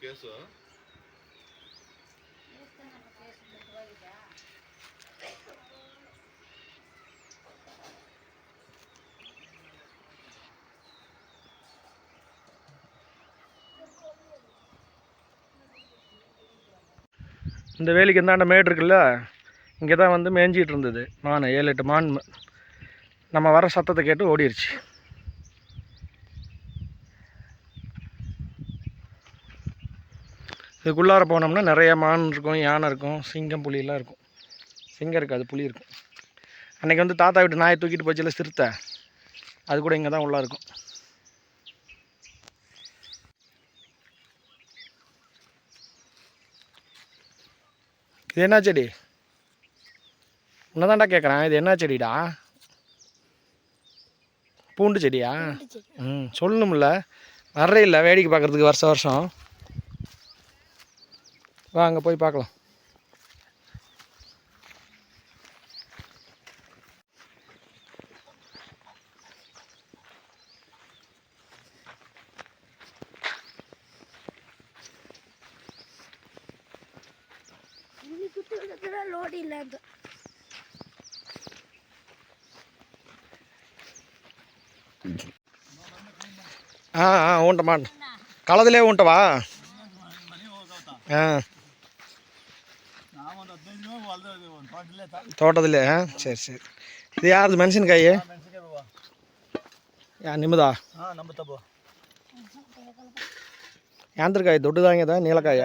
Case இந்த வேலைக்கு இந்தாண்ட மேடு இருக்குல்ல இங்கே தான் வந்து மேய்ஞ்சிகிட்டு இருந்தது. மான் ஏழு எட்டு மான் நம்ம வர சத்தத்தை கேட்டு ஓடிடுச்சு இதுக்குள்ளார போனோம்னா நிறைய மான் இருக்கும் யானை இருக்கும் சிங்கம் புலியெல்லாம் இருக்கும். சிங்கம் இருக்காது புலி இருக்கும். அன்னைக்கு வந்து தாத்தா வீட்டு நாயை தூக்கிட்டு போச்சுல சிறுத்தை. அது கூட இங்கே தான் உள்ளே இருக்கும். இது என்ன செடி? உன்னதான்டா கேட்குறேன் இது என்ன செடிடா? பூண்டு செடியா? ம் சொல்லணும்ல. வர்றே இல்லை வேடிக்கை பார்க்குறதுக்கு வருஷம் வருஷம். வா அங்கே போய் பார்க்கலாம். லோடு இல்லாத ஆ ஆ உண்டமான் கலதுலே உண்டவா ஆ. தோட்டத்தில் ஆ சரி சரி இது யாரது மென்ஷன்காய் ಯಾ ನಿಮ್ಮದಾ ಯಾಂತ್ರಕಾಯಿ ದೊಡ್ಡದಾಗ್ಯದ ನೀಲಕಾಯ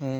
ಹ್ಞೂ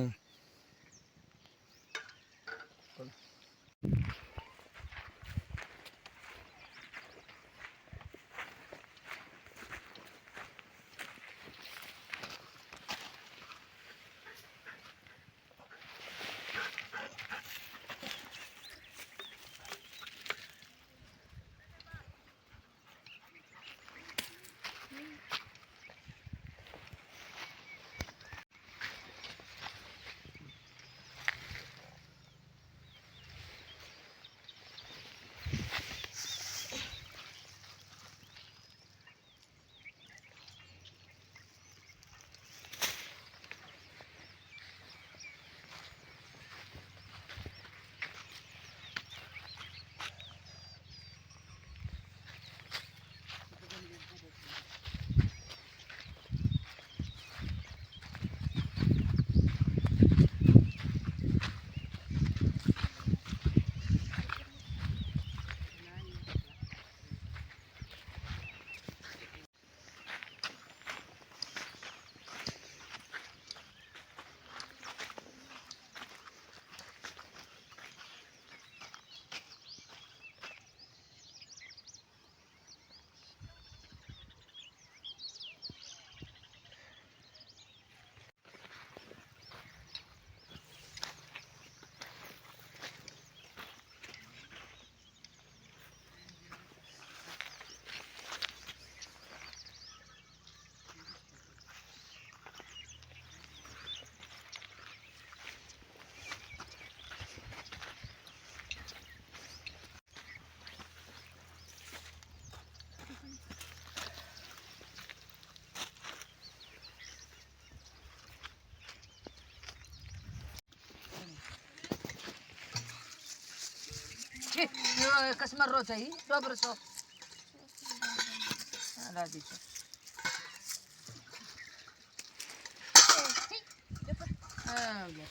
кошмар рота и добро со. Ради се. А, блядь.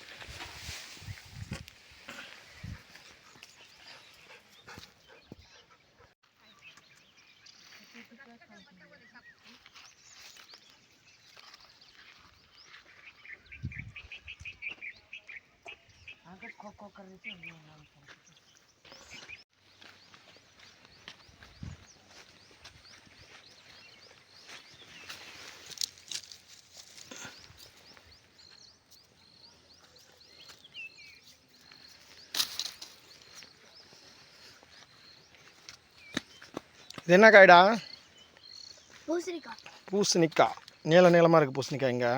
Ага, сколько короче, мне надо. இது என்ன காய்டா? பூசணிக்காய். பூசணிக்காய் நீள நீளமாக இருக்குது பூசணிக்காய் இங்கே.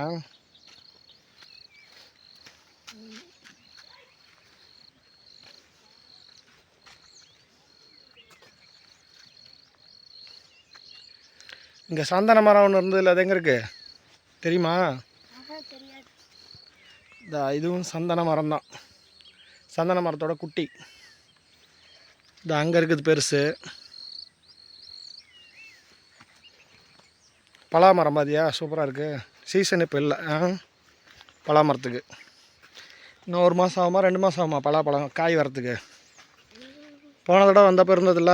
இங்கே சந்தன மரம் ஒன்று இருந்ததில்ல அது எங்கே இருக்குது தெரியுமா? இந்த இதுவும் சந்தன மரம் தான். சந்தன மரத்தோட குட்டி. இந்த அங்கே இருக்குது பெருசு. பலா மரம் பாதியா சூப்பராக இருக்குது சீசன் இப்போ இல்லை. ஆ? பலா மரத்துக்கு இன்னும் ஒரு மாதம் ஆகுமா? ரெண்டு மாதம் ஆகுமா? பலாப்பழம் காய் வரத்துக்கு போன தடவை வந்தப்போ இருந்ததில்ல?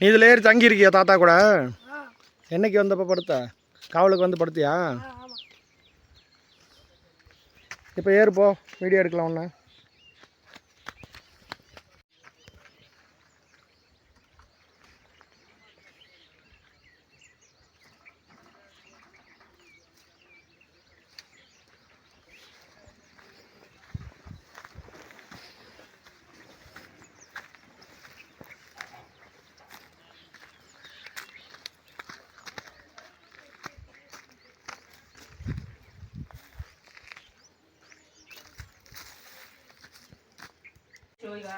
நீ இதில் ஏறி தங்கியிருக்கியா தாத்தா கூட? என்னைக்கு வந்தப்போ படுத்த? காவலுக்கு வந்து படுத்தியா? இப்போ ஏறு போ. வீடியோ எடுக்கலாம் ஒன்று ಈಗ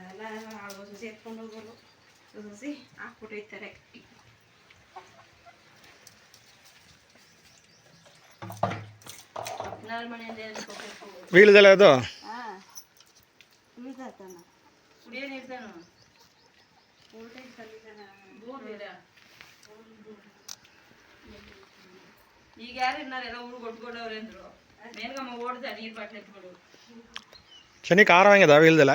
ಅದೆಲ್ಲ ಆಳು ಸಸಿ ಎತ್ಕೊಂಡು ಹೋಗೋದು ಸಸಿ ಹಾಕ್ಬಿಟ್ಟೈತಾರೆ ಹದಿನಾರು ಮನೆಯಿಂದ ಕುಡಿಯೋ ನೀರ್ತಾನು ಬೋರ್ ಈಗ ಯಾರು ಇನ್ನಾರೆಲ್ಲ ಊರು ಕೊಟ್ಕೊಂಡವ್ರೆ ಅಂದ್ರು. ಮೇಲ್ಗಮ್ಮ ಓಡ್ದ ನೀರ್ ಬಾಟ್ಲಿ ಎತ್ಕೊಂಡು. ಶನಿ ಖಾರ ಹಂಗಿದೆ ಇಲ್ದಿಲ್ಲ?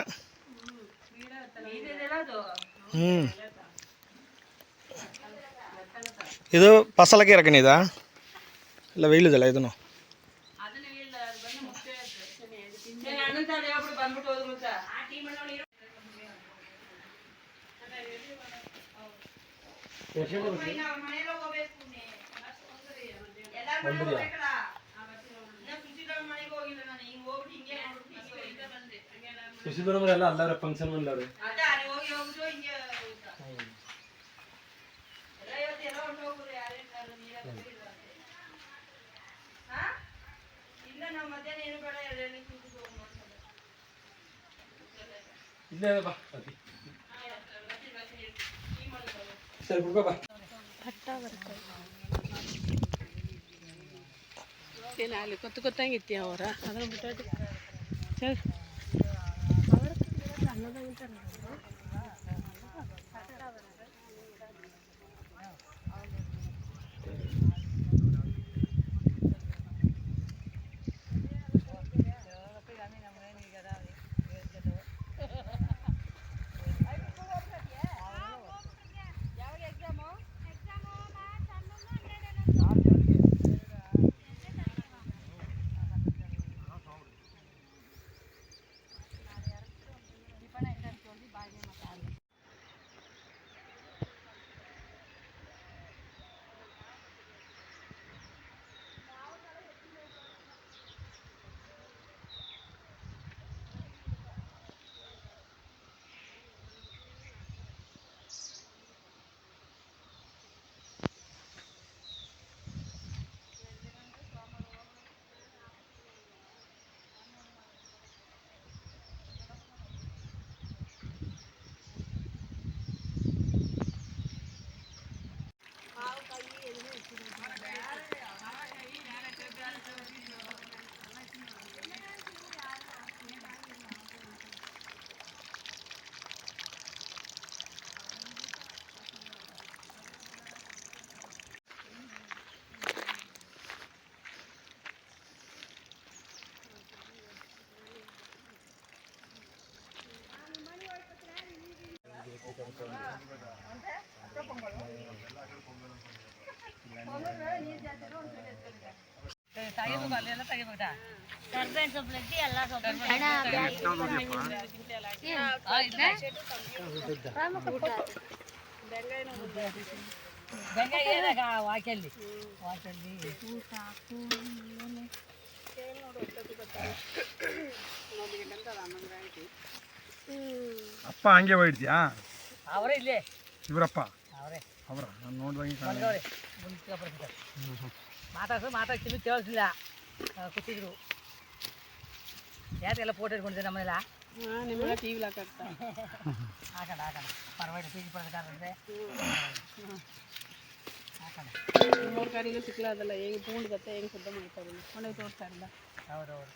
ಹ್ಞೂ ಇದು ಫಸಲಕ್ಕೆ ಇರಕನಿ ಇದಾ ಇಲ್ಲ ವೀಳ್ದಿಲ್ಲ ಇದನ್ನು? ಬಂದ್ಬಿಡಿ ಖುಷಿ ಎಲ್ಲ ಅಲ್ಲಾರ ಫಂಕ್ಷನ್ ಬಂದವ್ರೆ ಇಲ್ಲೇ ಬಾ ಸರಿ ಬಾ. ಅಲ್ಲಿ ಗೊತ್ತು ಗೊತ್ತಾಗಿತ್ತು ಅವರ? ಅದನ್ನ ಬಿಟ್ಟು sir. Thank you. ವಾಕಲ್ಲಿ ವಾಕಲ್ಲಿ ಅಪ್ಪ ಹಂಗೆ ಹೋಗಿದ್ಯಾ ಅವರ ಇಲ್ಲೇ. ಇವರಪ್ಪ? ಅವರೇ. ಅವರ ನಾನು ನೋಡ್ದಂಗೆ ಮಾತಾಡ್ಸು ಮಾತಾಡ್ತೀನಿ ಕೇಳಿಸ್ಲಿಲ್ಲ. ಕೂತಿದ್ರು. ಯಾಕೆಲ್ಲ ಫೋಟೋ ಇಟ್ಕೊಂಡಿದ್ದೆ ನಮ್ಮನೆಲ್ಲ? ನಿಮ್ಮೆಲ್ಲ ಟಿ ವಿಲಿ ಹಾಕಾಕ್ತ ಹಾಕೋಣ ಹಾಕೋಣ. ಪರವಾಗಿಲ್ಲ ಟಿ ವಿ ಪಡೆದಕ್ಕಾಗಂದ್ರೆ ಹಾಕೋಣ. ಮೂರು ಕಾರಿನೂ ಅದಲ್ಲ ಹೆಂಗೆ ಪೂಂಡ್ ಬತ್ತೆ ಹೆಂಗೆ ಶುದ್ಧ ಮಾಡ್ತಾ ಇದ್ದೀನಿ. ಮನೆಗೆ ತೋರಿಸ್ತಾ ಇಲ್ಲ ಹೌದೌದು.